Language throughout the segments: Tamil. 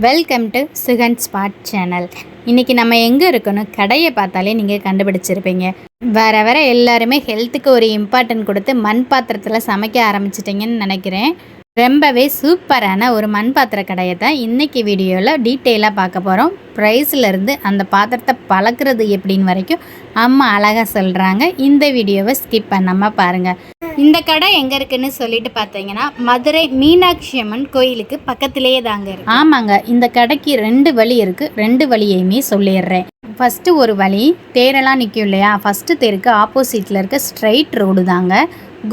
Welcome to Sugan spot channel இன்றைக்கி நம்ம எங்கே இருக்கணும்? கடையை பார்த்தாலே நீங்கள் கண்டுபிடிச்சிருப்பீங்க. வர வர எல்லாருமே ஹெல்த்துக்கு ஒரு இம்பார்ட்டன்ட் கொடுத்து மண் பாத்திரத்தில் சமைக்க ஆரம்பிச்சிட்டிங்கன்னு நினைக்கிறேன். ரொம்பவே சூப்பரான ஒரு மண் பாத்திர கடையை தான் இன்றைக்கி வீடியோவில் டீட்டெயிலாக பார்க்க போகிறோம் ப்ரைஸ்லேருந்து அந்த பாத்திரத்தை பழக்கிறது எப்படின்னு வரைக்கும் அம்மா அழகாக சொல்கிறாங்க இந்த வீடியோவை ஸ்கிப் பண்ணாமல் பாருங்கள் இந்த கடை எங்கே இருக்குன்னு சொல்லிட்டு பார்த்தீங்கன்னா மதுரை மீனாட்சி அம்மன் கோயிலுக்கு பக்கத்திலேயே தாங்க இருக்கு. ஆமாங்க இந்த கடைக்கு ரெண்டு வழி இருக்குது ரெண்டு வழியையுமே சொல்லிடுறேன். ஃபஸ்ட்டு ஒரு வழி தேரெல்லாம் நிற்கும் இல்லையா? ஃபஸ்ட்டு தேருக்கு ஆப்போசிட்டில் இருக்க ஸ்ட்ரைட் ரோடு தாங்க.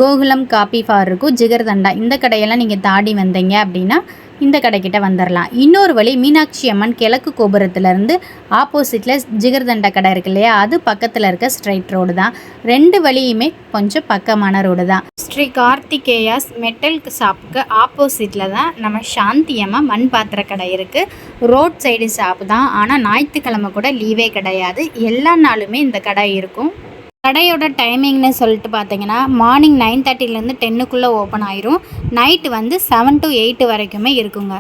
கோகுலம் காப்பி ஃபார் இருக்கும் ஜிகர்தண்டா. இந்த கடையெல்லாம் நீங்கள் தாடி வந்தீங்க அப்படின்னா இந்த கடைக்கிட்ட வந்துடலாம் இன்னொரு வழி மீனாட்சி அம்மன் கிழக்கு கோபுரத்துலேருந்து ஆப்போசிட்டில் ஜிகர்தண்டா கடை இருக்கு இல்லையா? அது பக்கத்தில் இருக்க ஸ்ட்ரைட் ரோடு தான். ரெண்டு வழியுமே கொஞ்சம் பக்கமான ரோடு தான். ஸ்ரீ கார்த்திகேயாஸ் மெட்டல் ஷாப்புக்கு ஆப்போசிட்டில் தான் நம்ம சாந்தி அம்மா மண் பாத்திர கடை இருக்குது ரோட் சைடு ஷாப்பு தான். ஆனால் ஞாயிற்றுக்கிழமை கூட லீவே கிடையாது. எல்லா நாளுமே இந்த கடை இருக்கும். கடையோட டைமிங்னு சொல்லிட்டு பார்த்தீங்கன்னா மார்னிங் நைன் தேர்ட்டிலேருந்து டென்னுக்குள்ளே ஓப்பன் ஆயிரும். நைட்டு வந்து செவன் டு எயிட் வரைக்குமே இருக்குங்க.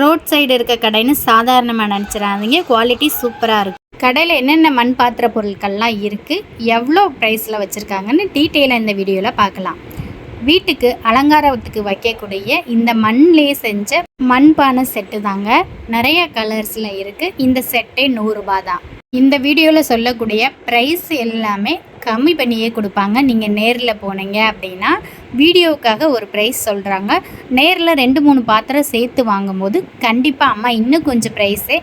ரோட் சைடு இருக்க கடைன்னு சாதாரணமாக நினச்சிடாதீங்க. குவாலிட்டி சூப்பராக இருக்கும். கடையில் என்னென்ன மண் பாத்திர பொருட்கள்லாம் இருக்குது எவ்வளோ ப்ரைஸில் வச்சுருக்காங்கன்னு டீட்டெயிலாக இந்த வீடியோவில் பார்க்கலாம். வீட்டுக்கு அலங்காரத்துக்கு வைக்கக்கூடிய இந்த மண்லேயே செஞ்ச மண்பானை செட்டு தாங்க. நிறைய கலர்ஸில் இருக்குது இந்த செட்டே நூறுரூபா தான். இந்த வீடியோவில் சொல்லக்கூடிய ப்ரைஸ் எல்லாமே கம்மி பண்ணியே கொடுப்பாங்க. நீங்கள் நேரில் போனீங்க அப்படின்னா வீடியோவுக்காக ஒரு ப்ரைஸ் சொல்கிறாங்க நேரில் ரெண்டு மூணு பாத்திரம் சேர்த்து வாங்கும்போது கண்டிப்பாக அம்மா இன்னும் கொஞ்சம் ப்ரைஸே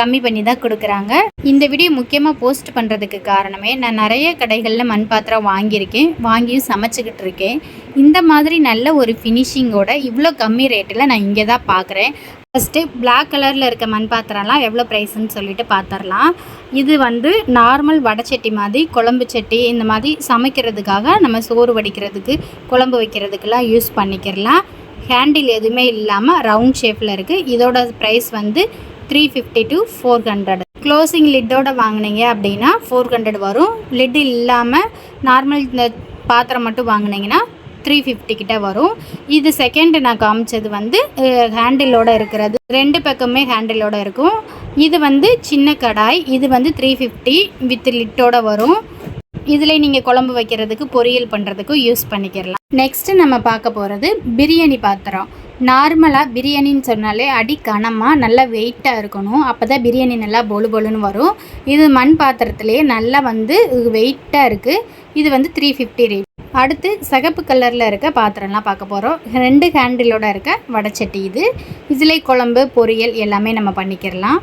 கம்மி பண்ணி தான் கொடுக்குறாங்க. இந்த வீடியோ முக்கியமாக போஸ்ட் பண்ணுறதுக்கு காரணமே நான் நிறைய கடைகளில் மண் பாத்திரம் வாங்கியிருக்கேன். வாங்கியும் சமைச்சிக்கிட்டு இருக்கேன். இந்த மாதிரி நல்ல ஒரு ஃபினிஷிங்கோட இவ்வளோ கம்மி ரேட்டில் நான் இங்கே தான் பார்க்குறேன் ஃபஸ்ட்டு பிளாக் கலரில் இருக்க மண் பாத்திரம்லாம் எவ்வளோ ப்ரைஸ்ன்னு சொல்லிட்டு பார்த்துடலாம் இது வந்து நார்மல் வடச்சட்டி மாதிரி குழம்பு சட்டி இந்த மாதிரி சமைக்கிறதுக்காக நம்ம சோறு வடிக்கிறதுக்கு குழம்பு வைக்கிறதுக்கெல்லாம் யூஸ் பண்ணிக்கிறலாம். ஹேண்டில் எதுவுமே இல்லாமல் ரவுண்ட் ஷேப்பில் இருக்குது இதோட ப்ரைஸ் வந்து three fifty to four hundred closing லிட்டோட வாங்கினீங்க அப்படின்னா ஃபோர் ஹண்ட்ரட் வரும். லிட் இல்லாமல் நார்மல் இந்த பாத்திரம் மட்டும் வாங்கினீங்கன்னா த்ரீ ஃபிஃப்டி கிட்ட வரும். இது செகண்ட் நான் காமிச்சது வந்து ஹேண்டிலோட இருக்கிறது. ரெண்டு பக்கமே ஹேண்டிலோட இருக்கும். இது வந்து சின்ன கடாய். இது வந்து த்ரீ ஃபிஃப்டி வித் லிட்டோட வரும். இதில் நீங்கள் குழம்பு வைக்கிறதுக்கு பொரியல் பண்ணுறதுக்கும் யூஸ் பண்ணிக்கிறலாம் நெக்ஸ்ட்டு நம்ம பார்க்க போகிறது பிரியாணி பாத்திரம். நார்மலாக பிரியாணின்னு சொன்னாலே அடி கனமாக நல்லா வெயிட்டாக இருக்கணும். அப்போ தான் பிரியாணி நல்லா பொலு பொலுன்னு வரும். இது மண் பாத்திரத்துலேயே நல்லா வந்து வெயிட்டாக இருக்குது இது வந்து த்ரீ ஃபிஃப்டி ரேட் அடுத்து சிகப்பு கலரில் இருக்க பாத்திரம்லாம் பார்க்க போகிறோம் ரெண்டு ஹேண்டிலோட இருக்க வடச்சட்டி இது. இதில் குழம்பு பொரியல் எல்லாமே நம்ம பண்ணிக்கிறலாம்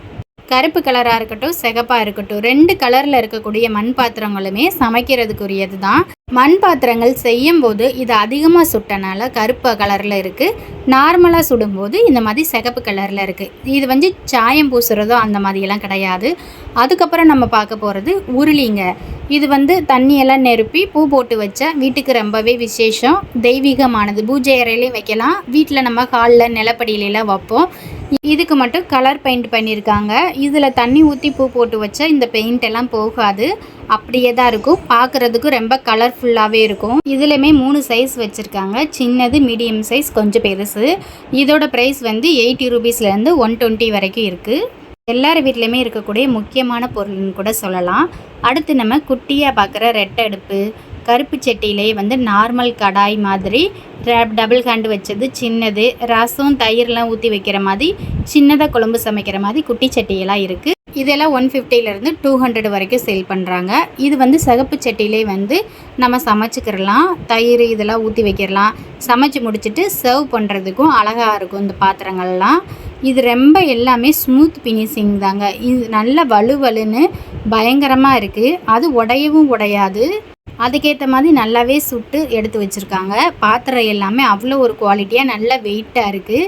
கருப்பு கலராக இருக்கட்டும் சிகப்பாக இருக்கட்டும் ரெண்டு கலரில் இருக்கக்கூடிய மண் பாத்திரங்களுமே சமைக்கிறதுக்குரியது தான். மண் பாத்திரங்கள் செய்யும் போது இது அதிகமாக சுட்டனால கருப்பு கலரில் இருக்குது நார்மலாக சுடும்போது இந்த மாதிரி சிகப்பு கலரில் இருக்குது இது வந்து சாயம் பூசுகிறதோ அந்த மாதிரியெல்லாம் கிடையாது. அதுக்கப்புறம் நம்ம பார்க்க போகிறது உருளிங்க. இது வந்து தண்ணியெல்லாம் நெருப்பி பூ போட்டு வச்சா வீட்டுக்கு ரொம்பவே விசேஷம். தெய்வீகமானது. பூஜை அறையிலையும் வைக்கலாம். வீட்டில் நம்ம ஹாலில் நிலப்படியிலலாம் வைப்போம். இதுக்கு மட்டும் கலர் பெயிண்ட் பண்ணியிருக்காங்க இதில் தண்ணி ஊற்றி பூ போட்டு வச்சா இந்த பெயிண்ட் எல்லாம் போகாது. அப்படியே தான் இருக்கும். பார்க்குறதுக்கு ரொம்ப கலர்ஃபுல்லாகவே இருக்கும். இதுலேயுமே மூணு சைஸ் வச்சுருக்காங்க. சின்னது மீடியம் சைஸ் கொஞ்சம் பெருசு. இதோட ப்ரைஸ் வந்து எயிட்டி ருபீஸ்லேருந்து ஒன் டுவெண்ட்டி வரைக்கும் இருக்குது எல்லார் வீட்லேயுமே இருக்கக்கூடிய முக்கியமான பொருள்னு கூட சொல்லலாம். அடுத்து நம்ம குட்டியாக பார்க்குற ரெட்டை அடுப்பு கருப்பு சட்டியிலே வந்து நார்மல் கடாய் மாதிரி டபுள் ஹேண்டு வச்சது சின்னது ரசம் தயிர்லாம் ஊற்றி வைக்கிற மாதிரி சின்னதாக குழம்பு சமைக்கிற மாதிரி குட்டி சட்டியெல்லாம் இருக்குது இதெல்லாம் ஒன் ஃபிஃப்டிலேருந்து டூ ஹண்ட்ரட் வரைக்கும் சேல் பண்ணுறாங்க இது வந்து சகப்பு சட்டியிலே வந்து நம்ம சமைச்சிக்கிறலாம் தயிர் இதெல்லாம் ஊற்றி வைக்கிறலாம் சமைச்சு முடிச்சுட்டு சர்வ் பண்ணுறதுக்கும் அழகாக இருக்கும் இந்த பாத்திரங்கள்லாம். இது ரொம்ப எல்லாமே ஸ்மூத் ஃபினிஷிங் தாங்க. இது நல்ல வலுவலுன்னு பயங்கரமாக இருக்குது அது உடையவும் உடையாது. அதுக்கேற்ற மாதிரி நல்லாவே சுட்டு எடுத்து வச்சுருக்காங்க. பாத்திரம் எல்லாமே அவ்வளோ ஒரு குவாலிட்டியாக நல்ல வெயிட்டாக இருக்குது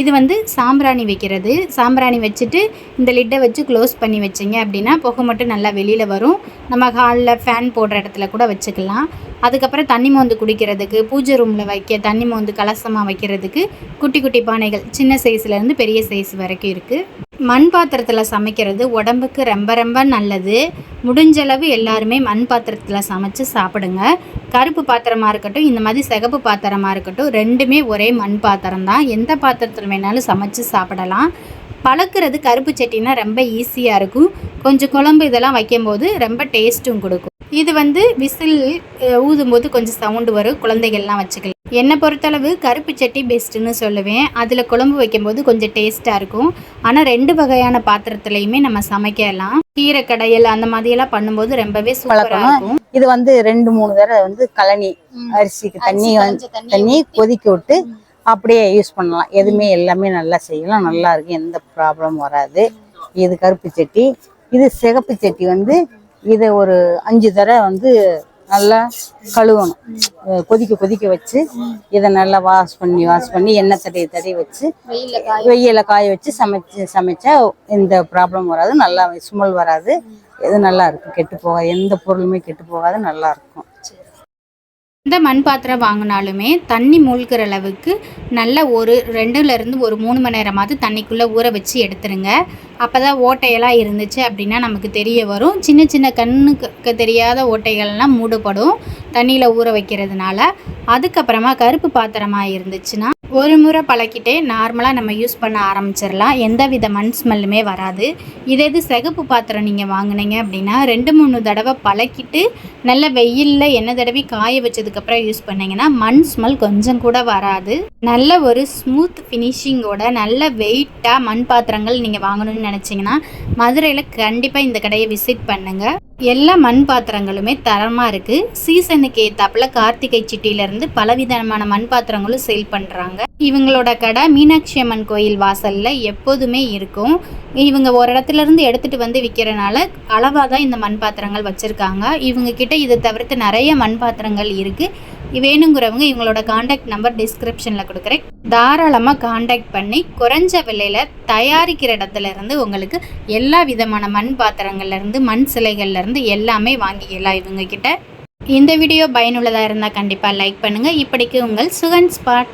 இது வந்து சாம்பிராணி வைக்கிறது. சாம்பிராணி வச்சுட்டு இந்த லிட்டை வச்சு க்ளோஸ் பண்ணி வச்சிங்க அப்படின்னா புகை மட்டும் நல்லா வெளியில் வரும். நம்ம ஹாலில் ஃபேன் போடுற இடத்துல கூட வச்சுக்கலாம். அதுக்கப்புறம் தண்ணி மோந்து குடிக்கிறதுக்கு பூஜை ரூமில் வைக்க தண்ணி மோந்து கலசமாக வைக்கிறதுக்கு குட்டி குட்டி பானைகள் சின்ன சைஸ்லேருந்து பெரிய சைஸ் வரைக்கும் இருக்குது மண் பாத்திரத்தில் சமைக்கிறது உடம்புக்கு ரொம்ப ரொம்ப நல்லது. முடிஞ்சளவு எல்லாருமே மண் பாத்திரத்தில் சமைச்சு சாப்பிடுங்க. கருப்பு பாத்திரமாக இருக்கட்டும் இந்த மாதிரி சிகப்பு பாத்திரமாக இருக்கட்டும் ரெண்டுமே ஒரே மண் பாத்திரம் தான் எந்த பாத்திரத்தில் வேணாலும் சமைச்சு சாப்பிடலாம். பழக்கிறது கருப்பு சட்டினா ரொம்ப ஈஸியாக இருக்கும். கொஞ்சம் குழம்பு இதெல்லாம் வைக்கும்போது ரொம்ப டேஸ்ட்டும் கொடுக்கும். இது வந்து விசில் ஊதும்போது கொஞ்சம் சவுண்டு வரும். குழந்தைகள்லாம் வச்சுக்கலாம். என்னை பொறுத்தளவு கருப்பு சட்டி பெஸ்ட்டுன்னு சொல்லுவேன். அதில் குழம்பு வைக்கும்போது கொஞ்சம் டேஸ்ட்டாக இருக்கும். ஆனால் ரெண்டு வகையான பாத்திரத்துலையுமே நம்ம சமைக்கலாம். கீரை கடையல் அந்த மாதிரியெல்லாம் பண்ணும்போது ரொம்பவே சூப்பராக. இருக்கும். இது வந்து ரெண்டு மூணு தடவை வந்து கழனி அரிசிக்கு தண்ணி வந்து தண்ணி கொதிக்க விட்டு அப்படியே யூஸ் பண்ணலாம். எதுவுமே எல்லாமே நல்லா செய்யலாம். நல்லா இருக்கும். எந்த ப்ராப்ளம் வராது. இது கருப்பு சட்டி. இது சிகப்பு சட்டி வந்து இதை ஒரு அஞ்சு தடவை வந்து நல்லா கழுவணும். கொதிக்க கொதிக்க வச்சு இதை நல்லா வாஷ் பண்ணி வாஷ் பண்ணி எண்ணெய் தடவி தடவி வச்சு வெயில காய வச்சு. சமைச்சு சமைச்சா இந்த ப்ராப்ளம் வராது. நல்லா ஸ்மெல் வராது. இது நல்லா இருக்கும் கெட்டு போகாது. எந்த பொருளுமே கெட்டு போகாது. நல்லா இருக்கும். எந்த மண் பாத்திரம் வாங்கினாலுமே தண்ணி மூழ்கிற அளவுக்கு நல்ல ஒரு ரெண்டுலேருந்து ஒரு மூணு மணி நேரமாவது தண்ணிக்குள்ளே ஊற வச்சு எடுத்துருங்க. அப்போ தான் ஓட்டையெல்லாம் இருந்துச்சு அப்படின்னா நமக்கு தெரிய வரும். சின்ன சின்ன கண்ணுக்கு தெரியாத ஓட்டைகள்லாம் மூடப்படும் தண்ணியில் ஊற வைக்கிறதுனால. அதுக்கப்புறமா கருப்பு பாத்திரமாக இருந்துச்சுன்னா ஒரு முறை பழக்கிட்டே நார்மலாக நம்ம யூஸ் பண்ண ஆரம்பிச்சிடலாம். எந்த வித மண் ஸ்மெல்லுமே வராது. இதே இது சிகப்பு பாத்திரம் நீங்கள் வாங்கினீங்க அப்படின்னா ரெண்டு மூணு தடவை பழக்கிட்டு நல்ல வெயிலில் எண்ணெய் தடவி காய வச்சதுக்கப்புறம் யூஸ் பண்ணிங்கன்னா மண் ஸ்மெல் கொஞ்சம் கூட வராது. நல்ல ஒரு ஸ்மூத் ஃபினிஷிங்கோட நல்ல வெயிட்டாக மண் பாத்திரங்கள் நீங்கள் வாங்கணும்னு நினச்சிங்கன்னா மதுரையில் கண்டிப்பாக இந்த கடையை விசிட் பண்ணுங்கள் எல்லா மண் பாத்திரங்களுமே தரமாக இருக்குது சீசனுக்கு ஏற்றாப்புல கார்த்திகை சிட்டியிலேருந்து பலவிதமான மண் பாத்திரங்களும் சேல் பண்ணுறாங்க இவங்களோட கடை மீனாட்சி அம்மன் கோயில் வாசலில் எப்போதுமே இருக்கும். இவங்க ஒரு இடத்துல இருந்து எடுத்துகிட்டு வந்து விற்கிறனால அளவாக தான் இந்த மண் பாத்திரங்கள் வச்சுருக்காங்க. இவங்கக்கிட்ட இதை தவிர்த்து நிறைய மண் பாத்திரங்கள் இருக்குது வேணுங்கிறவங்க இவங்களோட காண்டாக்ட் நம்பர் டிஸ்கிரிப்ஷனில் கொடுக்குறேன். தாராளமாக காண்டாக்ட் பண்ணி குறைஞ்ச விலையில் தயாரிக்கிற இடத்துல இருந்து உங்களுக்கு எல்லா விதமான மண் பாத்திரங்கள்லேருந்து மண் சிலைகள்லேருந்து எல்லாமே வாங்கிக்கலாம் இவங்க கிட்ட. இந்த வீடியோ பயனுள்ளதாக இருந்தால் கண்டிப்பாக லைக் பண்ணுங்கள் இப்படிக்கு உங்கள் சுகன் ஸ்பாட்.